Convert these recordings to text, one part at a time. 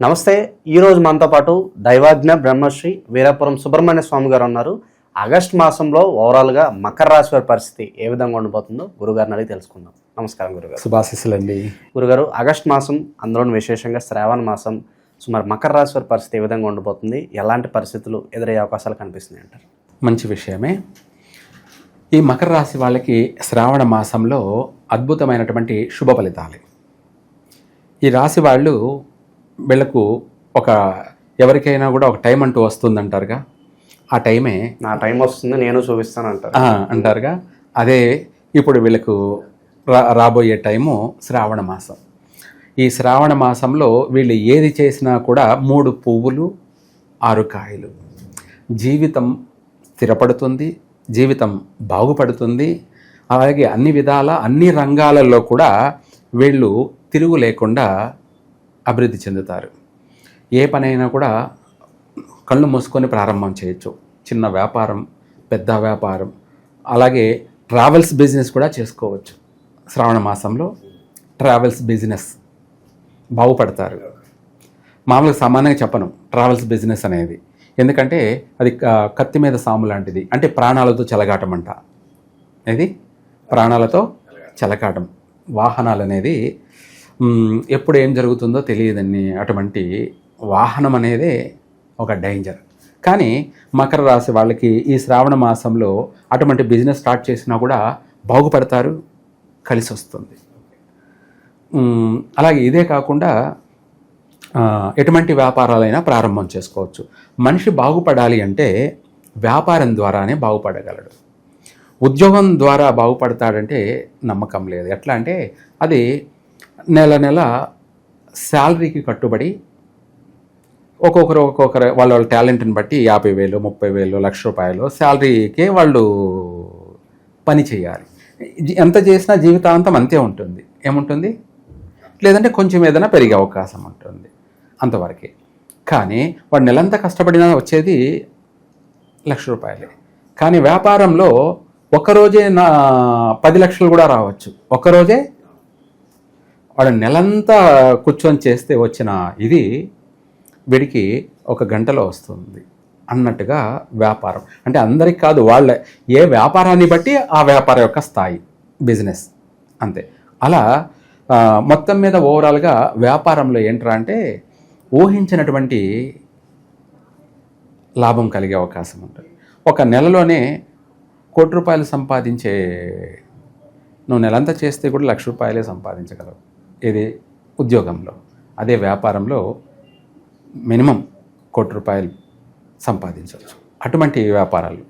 నమస్తే ఈరోజు మనతో పాటు దైవాజ్ఞ బ్రహ్మశ్రీ వీరాపురం సుబ్రహ్మణ్య స్వామి గారు ఉన్నారు. ఆగస్ట్ మాసంలో ఓవరాల్గా మకర రాశి వారి పరిస్థితి ఏ విధంగా ఉండబోతుందో గురుగారిని అడిగి తెలుసుకుందాం. నమస్కారం గురుగారు. శుభాశిస్సులండి. గురుగారు ఆగస్ట్ మాసం అందులోని విశేషంగా శ్రావణ మాసం సో మరి మకర రాశి వారి పరిస్థితి ఏ విధంగా ఉండబోతుంది? ఎలాంటి పరిస్థితులు ఎదురయ్యే అవకాశాలు కనిపిస్తున్నాయి అంటారు? మంచి విషయమే. ఈ మకర రాశి వాళ్ళకి శ్రావణ మాసంలో అద్భుతమైనటువంటి శుభ ఫలితాలు. ఈ రాశి వాళ్ళు వీళ్ళకు ఒక ఎవరికైనా కూడా ఒక టైం అంటూ వస్తుందంటారుగా? ఆ టైమే నా టైం వస్తుంది నేను చూపిస్తాను అంటారు అంటారుగా? అదే ఇప్పుడు వీళ్ళకు రా రాబోయే టైము శ్రావణ మాసం. ఈ శ్రావణ మాసంలో వీళ్ళు ఏది చేసినా కూడా మూడు పువ్వులు ఆరు కాయలు. జీవితం స్థిరపడుతుంది జీవితం బాగుపడుతుంది. అలాగే అన్ని విధాల అన్ని రంగాలలో కూడా వీళ్ళు తిరుగు లేకుండా అభివృద్ధి చెందుతారు. ఏ పనైనా కూడా కళ్ళు మూసుకొని ప్రారంభం చేయొచ్చు. చిన్న వ్యాపారం పెద్ద వ్యాపారం అలాగే ట్రావెల్స్ బిజినెస్ కూడా చేసుకోవచ్చు. శ్రావణ మాసంలో ట్రావెల్స్ బిజినెస్ బాగుపడతారు. మామూలుగా సామాన్యంగా చెప్పను ట్రావెల్స్ బిజినెస్ అనేది. ఎందుకంటే అది క- కత్తి మీద సాము లాంటిది. అంటే ప్రాణాలతో చెలగాటం అంట ఇది ప్రాణాలతో చెలకాటం వాహనాలు అనేది ఎప్పుడు ఏం జరుగుతుందో తెలియదని అటువంటి వాహనం అనేది ఒక డేంజర్ కానీ మకర రాశి వాళ్ళకి ఈ శ్రావణ మాసంలో అటువంటి బిజినెస్ స్టార్ట్ చేసినా కూడా బాగుపడతారు కలిసి వస్తుంది. అలాగే ఇదే కాకుండా ఎటువంటి వ్యాపారాలైనా ప్రారంభం చేసుకోవచ్చు. మనిషి బాగుపడాలి అంటే వ్యాపారం ద్వారానే బాగుపడగలడు. ఉద్యోగం ద్వారా బాగుపడతాడంటే నమ్మకం లేదు. ఎట్లా అంటే అది నెల నెల శాలరీకి కట్టుబడి ఒక్కొక్కరు ఒక్కొక్కరు వాళ్ళ వాళ్ళ టాలెంట్ని బట్టి యాభై వేలు ముప్పై వేలు లక్ష రూపాయలు శాలరీకే వాళ్ళు పని చేయాలి. ఎంత చేసినా జీవితాంతం అంతే ఉంటుంది. ఏముంటుంది? లేదంటే కొంచెం ఏదైనా పెరిగే అవకాశం ఉంటుంది. అంతవరకే. కానీ వాడు నెలంతా కష్టపడినా వచ్చేది లక్ష రూపాయలే. కానీ వ్యాపారంలో ఒకరోజే నా పది లక్షలు కూడా రావచ్చు. ఒకరోజే వాడు నెలంతా కూర్చొని చేస్తే వచ్చిన ఇది వీడికి ఒక గంటలో వస్తుంది అన్నట్టుగా వ్యాపారం. అంటే అందరికి కాదు వాళ్ళ ఏ వ్యాపారాన్ని బట్టి ఆ వ్యాపారం యొక్క స్థాయి బిజినెస్. అంతే. అలా మొత్తం మీద ఓవరాల్గా వ్యాపారంలో ఏంట్రా అంటే ఊహించినటువంటి లాభం కలిగే అవకాశం ఉంటుంది. ఒక నెలలోనే కోటి రూపాయలు సంపాదించే నువ్వు నెలంతా చేస్తే కూడా లక్ష రూపాయలే సంపాదించగలవు. ఇది ఉద్యోగంలో. అదే వ్యాపారంలో మినిమం కోటి రూపాయలు సంపాదించవచ్చు. అటువంటి వ్యాపారాలు.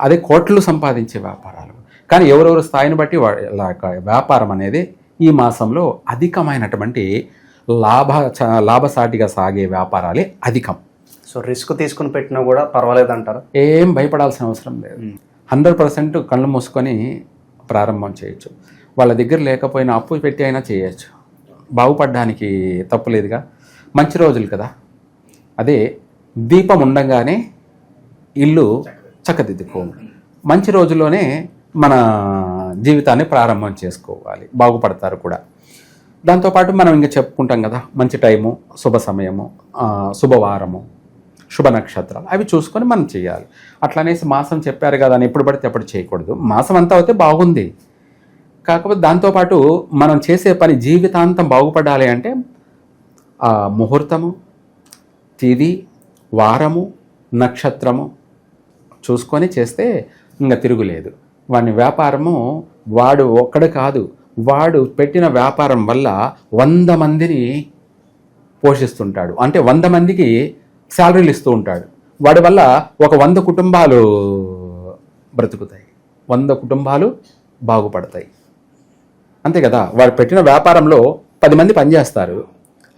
అదే కోట్లు సంపాదించే వ్యాపారాలు. కానీ ఎవరెవరు స్థాయిని బట్టి వ్యాపారం అనేది ఈ మాసంలో అధికమైనటువంటి లాభ లాభసాటిగా సాగే వ్యాపారాలే అధికం. సో రిస్క్ తీసుకుని పెట్టినా కూడా పర్వాలేదు అంటారు ఏం భయపడాల్సిన అవసరం లేదు. హండ్రెడ్ పర్సెంట్ కళ్ళు మూసుకొని ప్రారంభం చేయొచ్చు. వాళ్ళ దగ్గర లేకపోయినా అప్పు పెట్టి అయినా చేయొచ్చు. బాగుపడడానికి తప్పులేదుగా. మంచి రోజులు కదా. అదే దీపం ఉండగానే ఇల్లు చక్కదిద్దుకో మంచి రోజుల్లోనే మన జీవితాన్ని ప్రారంభం చేసుకోవాలి. బాగుపడతారు కూడా. దాంతోపాటు మనం ఇంకా చెప్పుకుంటాం కదా మంచి టైము శుభ సమయము శుభవారము శుభ నక్షత్రాలు అవి చూసుకొని మనం చేయాలి. అట్లా అనేసి మాసం చెప్పారు కదా అని ఎప్పుడు పడితే అప్పుడు చేయకూడదు. మాసం అంతా అయితే బాగుంది. కాకపోతే దాంతోపాటు మనం చేసే పని జీవితాంతం బాగుపడాలి అంటే ఆ ముహూర్తము తిది వారము నక్షత్రము చూసుకొని చేస్తే ఇంకా తిరుగులేదు. వాని వ్యాపారము వాడు ఒక్కడు కాదు వాడు పెట్టిన వ్యాపారం వల్ల వంద మందిని పోషిస్తుంటాడు. అంటే వంద మందికి శాలరీలు ఇస్తూ ఉంటాడు. వాడి వల్ల ఒక వంద కుటుంబాలు బ్రతుకుతాయి. వంద కుటుంబాలు బాగుపడతాయి. అంతే కదా వాడు పెట్టిన వ్యాపారంలో పది మంది పనిచేస్తారు.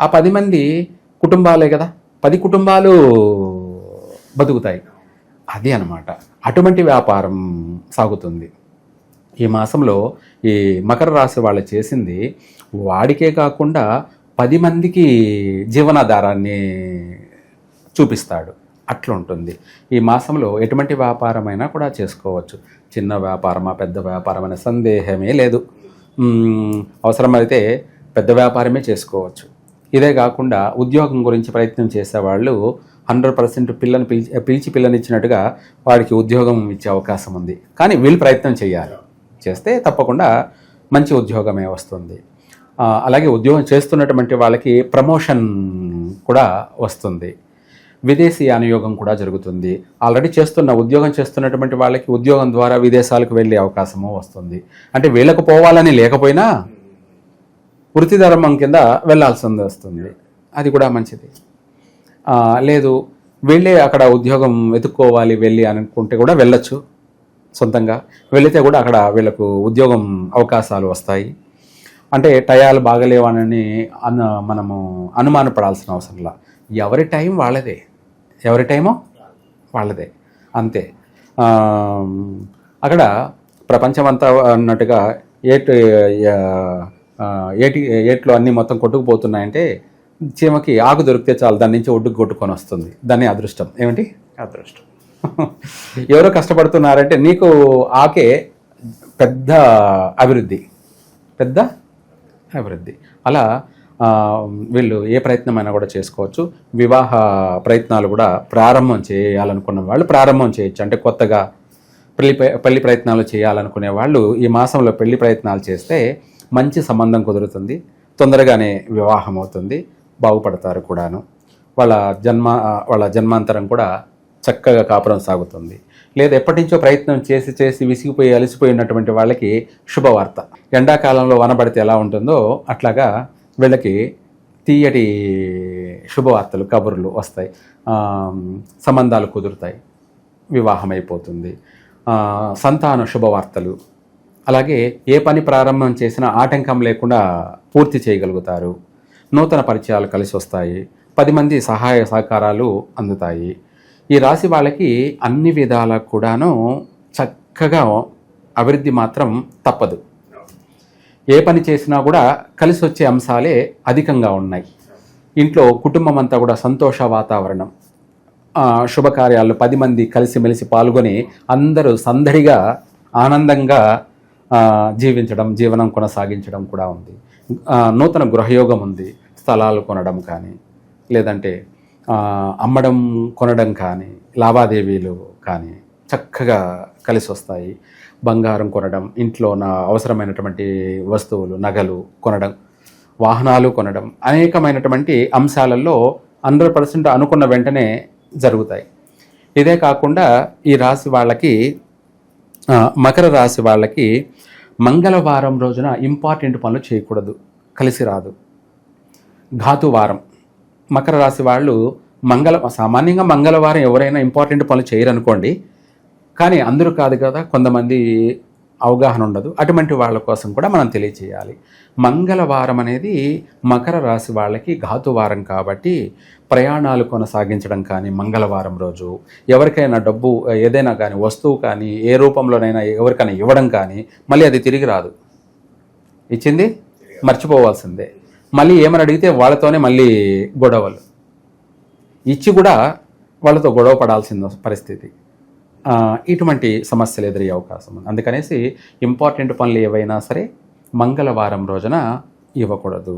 ఆ పది మంది కుటుంబాలే కదా పది కుటుంబాలు బతుకుతాయి. అది అన్నమాట. అటువంటి వ్యాపారం సాగుతుంది. ఈ మాసంలో ఈ మకర రాశి వాళ్ళు చేసింది వాడికే కాకుండా పది మందికి జీవనాధారాన్ని చూపిస్తాడు. అట్లా ఉంటుంది. ఈ మాసంలో ఎటువంటి వ్యాపారమైనా కూడా చేసుకోవచ్చు. చిన్న వ్యాపారమా పెద్ద వ్యాపారమైన సందేహమే లేదు. అవసరమైతే పెద్ద వ్యాపారమే చేసుకోవచ్చు. ఇదే కాకుండా ఉద్యోగం గురించి ప్రయత్నం చేసేవాళ్ళు హండ్రెడ్ పర్సెంట్ పిల్లని పిలిచి పిలిచి పిల్లనిచ్చినట్టుగా వాడికి ఉద్యోగం ఇచ్చే అవకాశం ఉంది. కానీ వీళ్ళు ప్రయత్నం చేయాలి. చేస్తే తప్పకుండా మంచి ఉద్యోగమే వస్తుంది. అలాగే ఉద్యోగం చేస్తున్నటువంటి వాళ్ళకి ప్రమోషన్ కూడా వస్తుంది. విదేశీ అనుయోగం కూడా జరుగుతుంది. ఆల్రెడీ చేస్తున్న ఉద్యోగం చేస్తున్నటువంటి వాళ్ళకి ఉద్యోగం ద్వారా విదేశాలకు వెళ్ళే అవకాశము వస్తుంది. అంటే వీళ్ళకు పోవాలని లేకపోయినా వృత్తి ధర్మం కింద వెళ్ళాల్సింది వస్తుంది. అది కూడా మంచిది. లేదు వెళ్ళి అక్కడ ఉద్యోగం వెతుక్కోవాలి వెళ్ళి అనుకుంటే కూడా వెళ్ళొచ్చు సొంతంగా. వెళితే కూడా అక్కడ వీళ్ళకు ఉద్యోగం అవకాశాలు వస్తాయి. అంటే టయాలు బాగలేవనని అన్న మనము అనుమానపడాల్సిన అవసరంలా ఎవరి టైం వాళ్ళదే. ఎవరి టైమో? వాళ్ళదే. అంతే. అక్కడ ప్రపంచమంతా అన్నట్టుగా ఏటు ఏటి ఏట్లో అన్నీ మొత్తం కొట్టుకుపోతున్నాయంటే చీమకి ఆకు దొరికితే చాలు దాని నుంచి ఒడ్డుకు కొట్టుకొని వస్తుంది. దాన్ని అదృష్టం. ఏమిటి? అదృష్టం. ఎవరో కష్టపడుతున్నారంటే నీకు ఆకే పెద్ద అభివృద్ధి. పెద్ద అభివృద్ధి. అలా వీళ్ళు ఏ ప్రయత్నమైనా కూడా చేసుకోవచ్చు. వివాహ ప్రయత్నాలు కూడా ప్రారంభం చేయాలనుకున్న వాళ్ళు ప్రారంభం చేయొచ్చు. అంటే కొత్తగా పెళ్ళి పెళ్ళి ప్రయత్నాలు చేయాలనుకునే వాళ్ళు ఈ మాసంలో పెళ్ళి ప్రయత్నాలు చేస్తే మంచి సంబంధం కుదురుతుంది. తొందరగానే వివాహం అవుతుంది. బాగుపడతారు కూడాను. వాళ్ళ జన్మ వాళ్ళ జన్మాంతరం కూడా చక్కగా కాపురం సాగుతుంది. లేదా ఎప్పటి నుంచో ప్రయత్నం చేసి చేసి విసిగిపోయి అలసిపోయినటువంటి వాళ్ళకి శుభవార్త. ఎండాకాలంలో వనబడితే ఎలా ఉంటుందో అట్లాగా వీళ్ళకి తీయటి శుభవార్తలు కబుర్లు వస్తాయి. సంబంధాలు కుదురుతాయి. వివాహం అయిపోతుంది సంతాన శుభవార్తలు. అలాగే ఏ పని ప్రారంభం చేసినా ఆటంకం లేకుండా పూర్తి చేయగలుగుతారు. నూతన పరిచయాలు కలిసి వస్తాయి. పది మంది సహాయ సహకారాలు అందుతాయి. ఈ రాశి వాళ్ళకి అన్ని విధాలకు కూడాను చక్కగా అభివృద్ధి మాత్రం తప్పదు. ఏ పని చేసినా కూడా కలిసి వచ్చే అంశాలే అధికంగా ఉన్నాయి. ఇంట్లో కుటుంబం అంతా కూడా సంతోష వాతావరణం. శుభకార్యాలు శుభకార్యాల్లో పది మంది కలిసిమెలిసి పాల్గొని అందరూ సందడిగా ఆనందంగా జీవించడం జీవనం కొనసాగించడం కూడా ఉంది. నూతన గృహయోగం ఉంది. స్థలాలు కొనడం కానీ లేదంటే అమ్మడం కొనడం కానీ లావాదేవీలు కానీ చక్కగా కలిసి వస్తాయి బంగారం కొనడం ఇంట్లో నా అవసరమైనటువంటి వస్తువులు నగలు కొనడం వాహనాలు కొనడం అనేకమైనటువంటి అంశాలలో హండ్రెడ్ పర్సెంట్ అనుకున్న వెంటనే జరుగుతాయి. ఇదే కాకుండా ఈ రాశి వాళ్ళకి మకర రాశి వాళ్ళకి మంగళవారం రోజున ఇంపార్టెంట్ పనులు చేయకూడదు కలిసి రాదు. ఘాతువారం మకర రాశి వాళ్ళు మంగళ సామాన్యంగా మంగళవారం ఎవరైనా ఇంపార్టెంట్ పనులు చేయరు అనుకోండి కానీ అందరూ కాదు కదా కొంతమంది అవగాహన ఉండదు. అటువంటి వాళ్ళ కోసం కూడా మనం తెలియచేయాలి. మంగళవారం అనేది మకర రాశి వాళ్ళకి ఘాతువారం కాబట్టి ప్రయాణాలు కొనసాగించడం కానీ మంగళవారం రోజు. ఎవరికైనా డబ్బు ఏదైనా కానీ వస్తువు కానీ ఏ రూపంలోనైనా ఎవరికైనా ఇవ్వడం కానీ మళ్ళీ అది తిరిగి రాదు. ఇచ్చింది? మర్చిపోవాల్సిందే. మళ్ళీ ఏమని అడిగితే వాళ్ళతోనే మళ్ళీ గొడవలు. ఇచ్చి కూడా వాళ్ళతో గొడవ పడాల్సిన పరిస్థితి. ఇటువంటి సమస్యలు ఎదురయ్యే అవకాశం ఉంది. అందుకనేసి ఇంపార్టెంట్ పనులు ఏవైనా సరే మంగళవారం రోజున ఇవ్వకూడదు.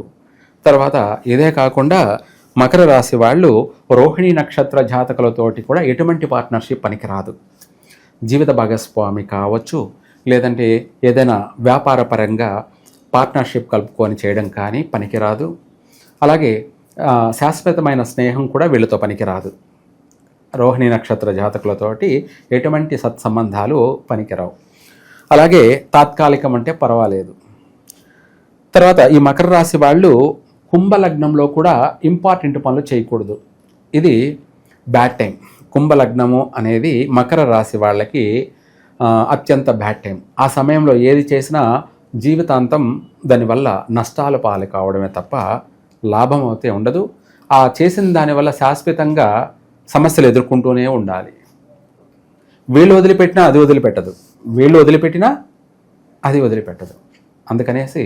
తర్వాత ఇదే కాకుండా మకర రాశి వాళ్ళు రోహిణి నక్షత్ర జాతకులతోటి కూడా ఎటువంటి పార్ట్నర్షిప్ పనికిరాదు. జీవిత భాగస్వామి కావచ్చు లేదంటే ఏదైనా వ్యాపార పరంగా పార్ట్నర్షిప్ కలుపుకొని చేయడం కానీ పనికిరాదు. అలాగే శాశ్వతమైన స్నేహం కూడా వీళ్ళతో పనికిరాదు. రోహిణి నక్షత్ర జాతకులతోటి ఎటువంటి సత్సంబంధాలు పనికిరావు. అలాగే తాత్కాలికం అంటే పర్వాలేదు. తర్వాత ఈ మకర రాశి వాళ్ళు కుంభలగ్నంలో కూడా ఇంపార్టెంట్ పనులు చేయకూడదు. ఇది బ్యాడ్ టైం. కుంభలగ్నము అనేది మకర రాశి వాళ్ళకి అత్యంత బ్యాడ్ టైం. ఆ సమయంలో ఏది చేసినా జీవితాంతం దానివల్ల నష్టాలు పాలు కావడమే తప్ప లాభం అయితే ఉండదు. ఆ చేసిన దానివల్ల శాశ్వతంగా సమస్యలు ఎదుర్కొంటూనే ఉండాలి. వీళ్ళు వదిలిపెట్టినా అది వదిలిపెట్టదు. వీళ్ళు వదిలిపెట్టినా అది వదిలిపెట్టదు. అందుకనేసి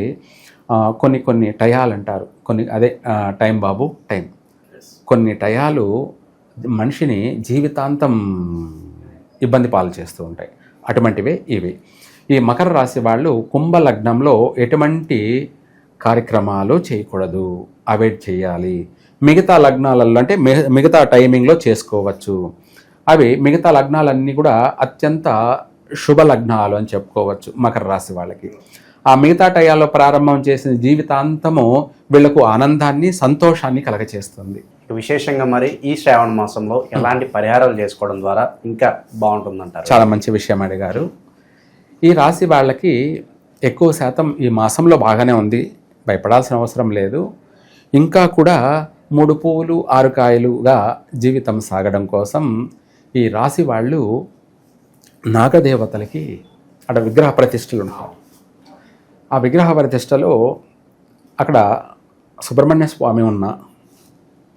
కొన్ని కొన్ని టయాలు అంటారు. కొన్ని అదే టైం బాబు టైం. కొన్ని టయాలు మనిషిని జీవితాంతం ఇబ్బంది పాలు చేస్తూ ఉంటాయి. అటువంటివే ఇవి. ఈ మకర రాశి వాళ్ళు కుంభ లగ్నంలో ఎటువంటి కార్యక్రమాలు చేయకూడదు. అవాయిడ్ చేయాలి. మిగతా లగ్నాలలో అంటే మిగతా టైమింగ్లో చేసుకోవచ్చు. అవి మిగతా లగ్నాలన్నీ కూడా అత్యంత శుభ లగ్నాలు అని చెప్పుకోవచ్చు మకర రాశి వాళ్ళకి. ఆ మిగతా టయాల్లో ప్రారంభం చేసిన జీవితాంతము వీళ్ళకు ఆనందాన్ని సంతోషాన్ని కలగచేస్తుంది. విశేషంగా మరి ఈ శ్రావణ మాసంలో ఎలాంటి పరిహారాలు చేసుకోవడం ద్వారా ఇంకా బాగుంటుందంటారు? చాలా మంచి విషయం అడిగారు. ఈ రాశి వాళ్ళకి ఎక్కువ శాతం ఈ మాసంలో బాగానే ఉంది. భయపడాల్సిన అవసరం లేదు. ఇంకా కూడా మూడు పువ్వులు ఆరు కాయలుగా జీవితం సాగడం కోసం ఈ రాశి వాళ్ళు నాగదేవతలకి అక్కడ విగ్రహ ప్రతిష్టలు ఉంటాయి. ఆ విగ్రహ ప్రతిష్టలో అక్కడ సుబ్రహ్మణ్య స్వామి ఉన్న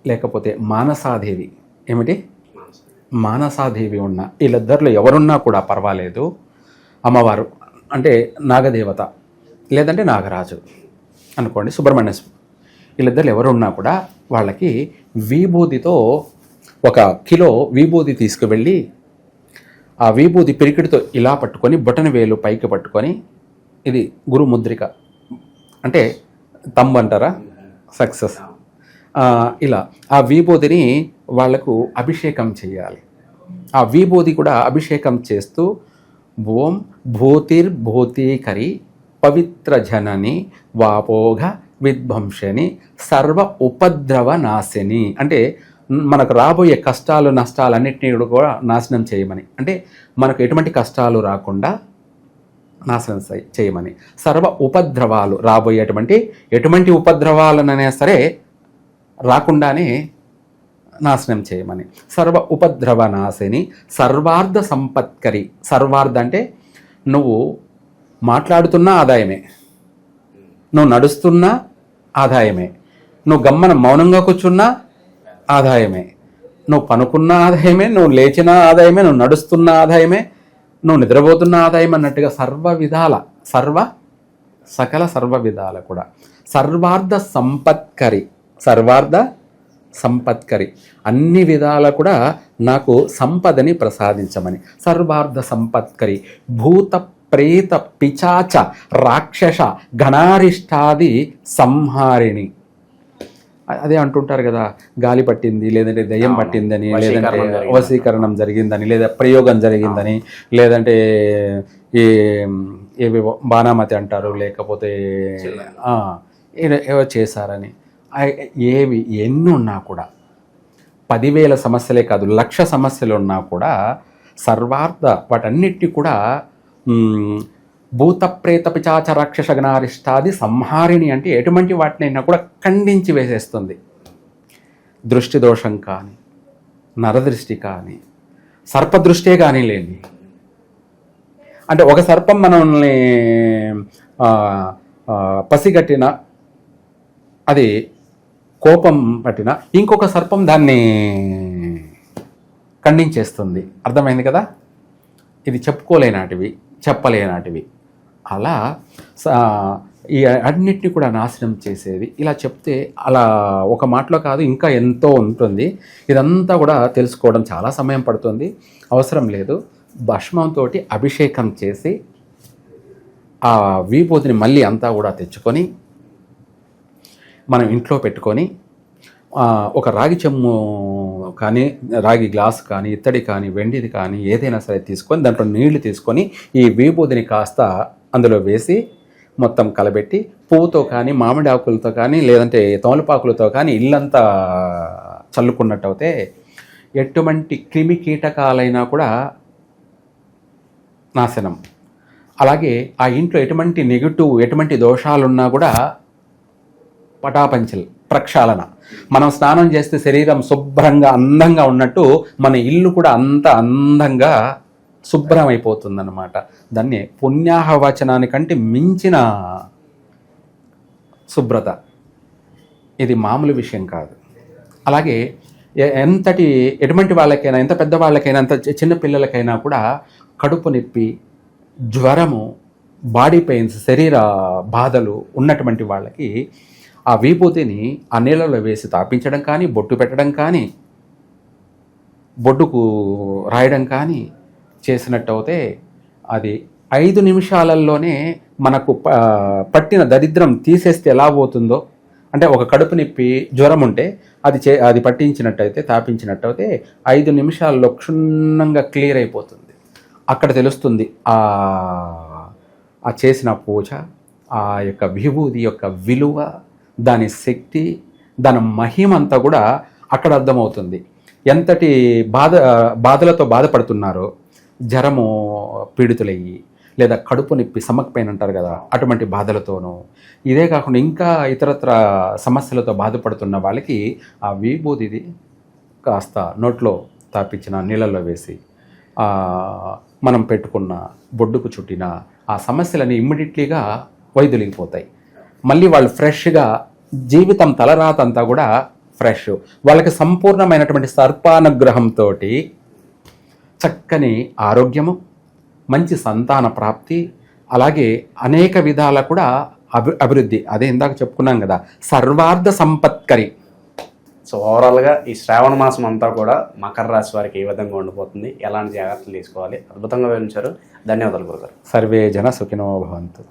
లేకపోతే మానసాదేవి ఏమిటి? మానసాదేవి ఉన్న వీళ్ళిద్దరిలో ఎవరున్నా కూడా పర్వాలేదు. అమ్మవారు అంటే నాగదేవత లేదంటే నాగరాజు అనుకోండి సుబ్రహ్మణ్య స్వామి. వీళ్ళిద్దరు ఎవరున్నా కూడా వాళ్ళకి విభూతితో ఒక కిలో విభూతి తీసుకువెళ్ళి ఆ విభూతి పిరికిడితో ఇలా పట్టుకొని బొటన వేలు పైకి పట్టుకొని ఇది గురు ముద్రిక అంటే తమ్ము అంటారా? సక్సెస్. ఇలా. ఆ విభూతిని వాళ్ళకు అభిషేకం చేయాలి. ఆ విభూతి కూడా అభిషేకం చేస్తూ ఓం భూతిర్భూతీకరి పవిత్ర జనని వాపోఘ విధ్వంసని సర్వ ఉపద్రవ నాశిని అంటే మనకు రాబోయే కష్టాలు నష్టాలన్నింటినీ కూడా నాశనం చేయమని. అంటే మనకు ఎటువంటి కష్టాలు రాకుండా నాశనం చేయమని. సర్వ ఉపద్రవాలు రాబోయేటువంటి ఎటువంటి ఉపద్రవాలనైనా సరే రాకుండానే నాశనం చేయమని. సర్వ ఉపద్రవ నాశిని సర్వార్థ సంపత్కరి సర్వార్థ అంటే నువ్వు మాట్లాడుతున్న ఆదాయమే. నువ్వు నడుస్తున్నా ఆదాయమే. నువ్వు గమ్మన మౌనంగా కూర్చున్నా ఆదాయమే. నువ్వు పనుకున్న ఆదాయమే నువ్వు లేచిన ఆదాయమే నువ్వు నడుస్తున్న ఆదాయమే నువ్వు నిద్రపోతున్న ఆదాయం అన్నట్టుగా సర్వ విధాల సర్వ సకల సర్వ విధాల కూడా. సర్వార్థ సంపత్కరి సర్వార్థ సంపత్కరి. అన్ని విధాల కూడా నాకు సంపదని ప్రసాదించమని. సర్వార్థ సంపత్కరి భూత ప్రేత పిచాచ రాక్షస ఘనారిష్టాది సంహారిణి. అదే అంటుంటారు కదా గాలి పట్టింది లేదంటే దయ్యం పట్టిందని లేదంటే వశీకరణం జరిగిందని. లేదా ప్రయోగం జరిగిందని లేదంటే ఈ ఏవి బాణామతి అంటారు లేకపోతే ఏవో చేశారని. ఏవి ఎన్ని ఉన్నా కూడా పదివేల సమస్యలే కాదు లక్ష సమస్యలు ఉన్నా కూడా సర్వార్థ వాటన్నిటిని కూడా భూత ప్రేత పిచాచ రాక్షస గణారిష్టాది సంహారిణి అంటే ఎటువంటి వాటినైనా కూడా ఖండించి వేసేస్తుంది. దృష్టి దోషం కానీ నరదృష్టి కానీ సర్పదృష్టే కానీ లేని. అంటే ఒక సర్పం మనల్ని పసిగట్టిన అది కోపం పట్టిన ఇంకొక సర్పం దాన్ని ఖండించేస్తుంది. అర్థమైంది కదా? ఇది చెప్పుకోలేనాటివి. చెప్పలేనాటివి. అలా ఈ అన్నిటిని కూడా నాశనం చేసేది ఇలా చెప్తే అలా ఒక మాటలో కాదు ఇంకా ఎంతో ఉంటుంది. ఇదంతా కూడా తెలుసుకోవడం చాలా సమయం పడుతుంది. అవసరం లేదు. భస్మంతో అభిషేకం చేసి ఆ విభూతిని మళ్ళీ అంతా కూడా తెచ్చుకొని మనం ఇంట్లో పెట్టుకొని ఒక రాగి చెమ్ము కానీ రాగి గ్లాస్ కానీ ఇత్తడి కానీ వెండిది కానీ ఏదైనా సరే తీసుకొని దాంట్లో నీళ్ళు తీసుకొని ఈ విభూదిని కాస్త అందులో వేసి మొత్తం కలబెట్టి పువ్వుతో కానీ మామిడి ఆకులతో కానీ లేదంటే తోలపాకులతో కానీ ఇల్లంతా చల్లుకున్నట్టు అయితే ఎటువంటి క్రిమి కీటకాలైనా కూడా నాశనం. అలాగే ఆ ఇంట్లో ఎటువంటి నెగిటివ్ ఎటువంటి దోషాలున్నా కూడా పటాపంచలు. ప్రక్షాళన. మనం స్నానం చేస్తే శరీరం శుభ్రంగా అందంగా ఉన్నట్టు మన ఇల్లు కూడా అంత అందంగా శుభ్రమైపోతుందన్నమాట. దాన్ని పుణ్యాహవచనానికంటే మించిన శుభ్రత. ఇది మామూలు విషయం కాదు. అలాగే ఎంతటి ఎటువంటి వాళ్ళకైనా ఎంత పెద్ద వాళ్ళకైనా ఎంత చిన్న పిల్లలకైనా కూడా కడుపు నొప్పి జ్వరము బాడీ పెయిన్స్ శరీర బాధలు ఉన్నటువంటి వాళ్ళకి ఆ విభూతిని ఆ నీళ్ళలో వేసి తాపించడం కానీ బొట్టు పెట్టడం కానీ బొడ్డుకు రాయడం కానీ చేసినట్టు అయితే అది ఐదు నిమిషాలలోనే మనకు పట్టిన దరిద్రం తీసేస్తే ఎలా పోతుందో అంటే ఒక కడుపు నొప్పి జ్వరం ఉంటే అది చే అది పట్టించినట్టయితే తాపించినట్టయితే ఐదు నిమిషాల్లో క్షుణ్ణంగా క్లియర్ అయిపోతుంది. అక్కడ తెలుస్తుంది ఆ చేసిన పూజ ఆ యొక్క విభూతి యొక్క విలువ దాని శక్తి దాని మహిమంతా కూడా అక్కడ అర్థమవుతుంది. ఎంతటి బాధ బాధలతో బాధపడుతున్నారో జ్వరము పీడితులయ్యి లేదా కడుపు నొప్పి సమక్ పెయిన్ అంటారు కదా అటువంటి బాధలతోనూ ఇదే కాకుండా ఇంకా ఇతరత్ర సమస్యలతో బాధపడుతున్న వాళ్ళకి ఆ విభూతిది కాస్త నోట్లో తాపించిన నీళ్ళల్లో వేసి మనం పెట్టుకున్న బొడ్డుకు చుట్టిన ఆ సమస్యలని ఇమ్మీడియట్లీగా వైదొలిగిపోతాయి మళ్ళీ వాళ్ళు ఫ్రెష్గా జీవితం తలరాత అంతా కూడా ఫ్రెష్ వాళ్ళకి సంపూర్ణమైనటువంటి సర్పానుగ్రహంతో చక్కని ఆరోగ్యము మంచి సంతాన ప్రాప్తి అలాగే అనేక విధాల కూడా అభి అభివృద్ధి. అదే ఇందాక చెప్పుకున్నాం కదా సర్వార్థ సంపత్కరి. సో ఓవరాల్గా ఈ శ్రావణ మాసం అంతా కూడా మకర రాశి వారికి ఏ విధంగా ఉండిపోతుంది ఎలాంటి జాగ్రత్తలు తీసుకోవాలి అద్భుతంగా వివరించారు. ధన్యవాదాలు గురుగారు. సర్వే జన సుఖినో భవంతు.